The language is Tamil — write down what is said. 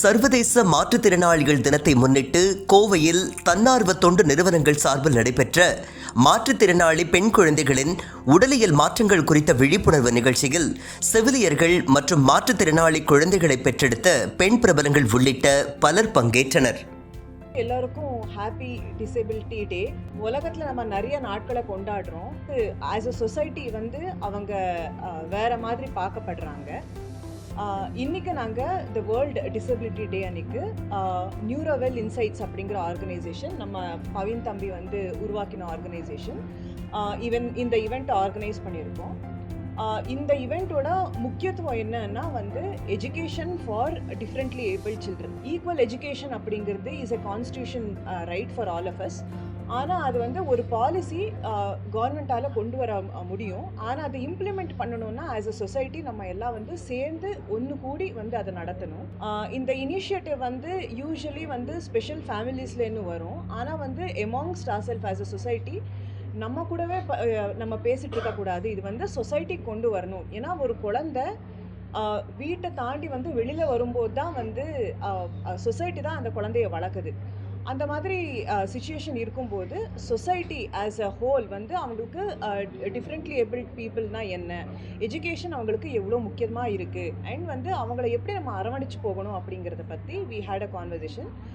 சர்வதேச மாற்றுத்திறனாளிகள் தினத்தை முன்னிட்டு கோவையில் தன்னார்வ தொண்டு நிறுவனங்கள் சார்பில் நடைபெற்ற மாற்றுத்திறனாளி பெண் குழந்தைகளின் உடலியல் மாற்றங்கள் குறித்த விழிப்புணர்வு நிகழ்ச்சியில் செவிலியர்கள் மற்றும் மாற்றுத்திறனாளி குழந்தைகளை பெற்றெடுத்த பெண் பிரபலங்கள் உள்ளிட்ட பலர் பங்கேற்றனர். எல்லாருக்கும் ஹாப்பி டிசபிலிட்டி டே உலகத்தில் நம்ம நிறைய நாட்களை கொண்டாடுறோம். ஆஸ் அ சொசைட்டி வந்து அவங்க வேற மாதிரி பார்க்கப்படுறாங்க. இன்றைக்கி நாங்கள் த வேர்ல்டு டிசபிலிட்டி டே அன்னைக்கு நியூரோவெல் இன்சைட்ஸ் அப்படிங்கிற ஆர்கனைசேஷன் நம்ம பவின் தம்பி வந்து உருவாக்கின ஆர்கனைசேஷன் ஈவன் இந்த ஈவெண்ட்டை ஆர்கனைஸ் பண்ணியிருக்கோம். இந்த இவெண்ட்டோட முக்கியத்துவம் என்னன்னா வந்து education for differently able children equal education அப்படிங்கிறது is a constitution right for all of us ஆனால் அது வந்து ஒரு பாலிசி கவர்மெண்ட்டால் கொண்டு வர முடியும். ஆனால் அதை இம்ப்ளிமெண்ட் பண்ணணும்னா ஆஸ் அ சொசைட்டி நம்ம எல்லாம் வந்து சேர்ந்து ஒன்று கூடி வந்து அதை நடத்தணும். இந்த இனிஷியேட்டிவ் வந்து யூஸ்வலி வந்து ஸ்பெஷல் ஃபேமிலிஸ்லேருந்து வரும். ஆனால் வந்து among ourselves as a society நம்ம கூடவே நம்ம பேசிட்டு இருக்கக்கூடாது இது வந்து சொசைட்டி கொண்டு வரணும். ஏன்னா ஒரு குழந்தை வீட்டை தாண்டி வந்து வெளியில் வரும்போது தான் வந்து சொசைட்டி தான் அந்த குழந்தைய வளர்க்குது. அந்த மாதிரி சுச்சுவேஷன் இருக்கும்போது சொசைட்டி ஆஸ் அ ஹோல் வந்து அவங்களுக்கு டிஃப்ரெண்ட்லி ஏபிள் பீப்புள்னால் என்ன? எஜுகேஷன் அவங்களுக்கு எவ்வளோ முக்கியமாக இருக்குது அண்ட் வந்து அவங்கள எப்படி நம்ம அரவணைச்சு போகணும் அப்படிங்கிறத பற்றி வி ஹேட் அ கான்வர்சேஷன்